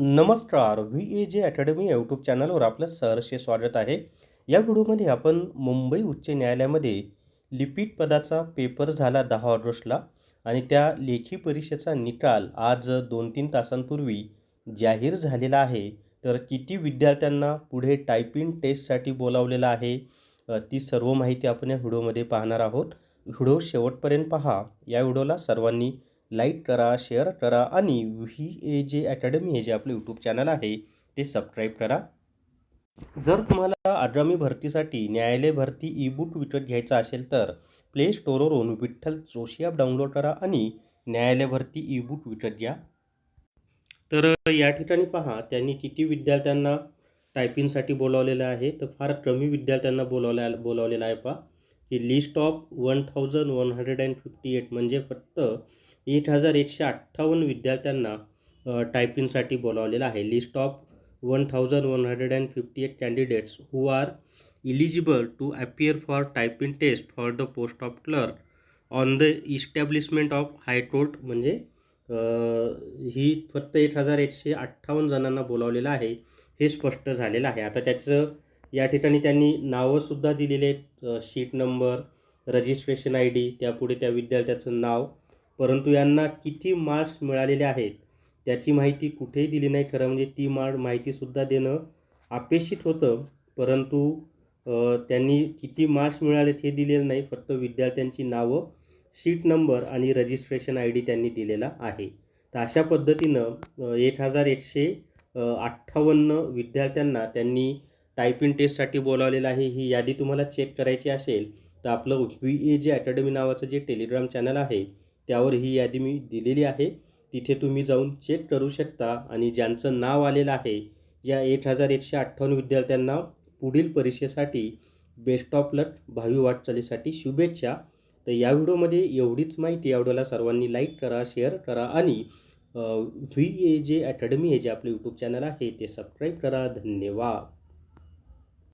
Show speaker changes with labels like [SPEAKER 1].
[SPEAKER 1] नमस्कार V A जे academy YouTube चॅनलवर आपलं सहर्षे स्वागत आहे. या व्हिडिओमध्ये आपण मुंबई उच्च न्यायालयामध्ये लिपिक पदाचा पेपर झाला दहा ऑगस्टला आणि त्या लेखी परीक्षेचा निकाल आज दोन तीन तासांपूर्वी जाहीर झालेला आहे. तर किती विद्यार्थ्यांना पुढे टायपिंग टेस्टसाठी बोलावलेलं आहे ती सर्व माहिती आपण या व्हिडिओमध्ये पाहणार आहोत. व्हिडिओ शेवटपर्यंत पहा. या व्हिडिओला सर्वांनी लाईक करा शेअर करा आणि व्ही ए जे अकॅडमी हे जे आपलं यूट्यूब चॅनल आहे ते सबस्क्राईब करा. जर तुम्हाला आगामी भरतीसाठी न्यायालय भरती ई बुक विकत घ्यायचा असेल तर प्ले स्टोअरवरून विठ्ठल जोशी ॲप डाउनलोड करा आणि न्यायालय भरती ई बुक विकत घ्या. तर या ठिकाणी पहा त्यांनी किती विद्यार्थ्यांना टायपिंगसाठी बोलावलेलं आहे तर फार कमी विद्यार्थ्यांना बोलावल्या बोलावलेलं आहे पहा. की list of one thousand one hundred and fifty eight म्हणजे फक्त एक हजार एकशे अठ्ठावन्न विद्यार्थ्यांना टायपिंगसाठी बोलावलेलं आहे. List of one thousand one hundred and fifty eight candidates who are eligible to appear for typing test for the post of clerk on the establishment of high court म्हणजे ही फक्त एक हजार एकशे अठ्ठावन्न जणांना बोलावलेलं आहे. हे स्पष्ट झालेलं आहे. आता त्याचं या ठिकाणी त्यांनी नावंसुद्धा दिलेले आहेत. Sheet number registration I D त्यापुढे त्या विद्यार्थ्याचं नाव परंतु यांना किती मार्क्स मिळालेले आहेत त्याची माहिती कुठेही दिली नाही. खरं म्हणजे ती मार माहितीसुद्धा देणं अपेक्षित होतं. परंतु त्यांनी किती मार्क्स मिळालेत हे दिलेलं नाही. फक्त विद्यार्थ्यांची नावं सीट नंबर आणि रजिस्ट्रेशन आय डी त्यांनी दिलेला आहे. तर अशा पद्धतीनं एक हजार एकशे अठ्ठावन्न विद्यार्थ्यांना त्यांनी टायपिंग टेस्टसाठी बोलावलेलं आहे. ही यादी तुम्हाला चेक करायची असेल तर आपलं व्ही ए जे अकॅडमी नावाचं जे टेलिग्राम चॅनल आहे त्यावर ही यादी मी दिलेली आहे. तिथे तुम्ही जाऊन चेक करू शकता आणि ज्यांचं नाव आलेलं आहे या एक हजार एकशे अठ्ठावन्न विद्यार्थ्यांना पुढील परीक्षेसाठी बेस्ट ऑफ लक भावी वाटचालीसाठी शुभेच्छा. तर या व्हिडिओमध्ये एवढीच माहिती या व्हिडिओला सर्वांनी लाईक करा शेअर करा आणि व्ही ए जे अकॅडमी हे जे आपलं यूट्यूब चॅनल आहे ते सबस्क्राईब करा. धन्यवाद.